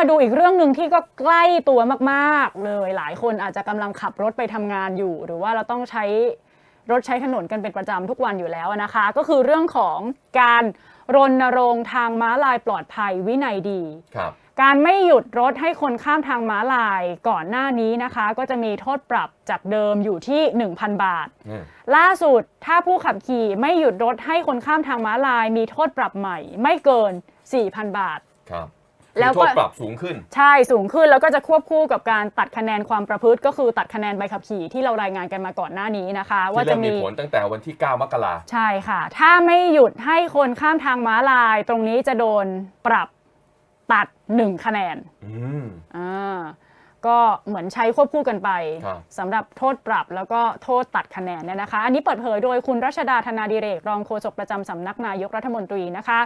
มาดูอีกเรื่องหนึ่งที่ก็ใกล้ตัวมากๆ เลย หลายคนอาจจะกำลังขับรถไปทำงานอยู่ หรือว่าเราต้องใช้รถใช้ถนนกันเป็นประจำทุกวันอยู่แล้วนะคะ ก็คือเรื่องของการรณรงค์ทางม้าลายปลอดภัยวินัยดีครับการไม่หยุดรถให้คนข้ามทางม้าลายก่อนหน้านี้นะคะ ก็จะมีโทษปรับจากเดิมอยู่ที่ 1,000 บาทอืมล่าสุดถ้าผู้ขับขี่ไม่หยุดรถให้คนข้ามทางม้าลาย มีโทษปรับใหม่ไม่เกิน 4,000 บาทครับ แล้วโทก็ษปรับสูงขึ้น ใช่สูงขึ้นแล้วก็จะควบคู่กับการตัดคะแนนความประพฤติก็คือตัดคะแนนใบขับขี่ที่เรารายงานกันมาก่อนหน้านี้นะคะ ว่าที่จะเริ่มมีมีผลตั้งแต่วันที่ 9 มกราใช่ค่ะ ถ้าไม่หยุดให้คนข้ามทางม้าลาย ตรงนี้จะโดนปรับตัด 1 คะแนนอืมอ่าก็เหมือนใช้ควบคู่กันไปครับสำหรับโทษปรับแล้วก็โทษตัดคะแนนเนี่ยนะคะ อันนี้เปิดเผยโดยคุณรัชดาธนาดิเรก รองโฆษกประจำสำนักนายกรัฐมนตรีนะคะ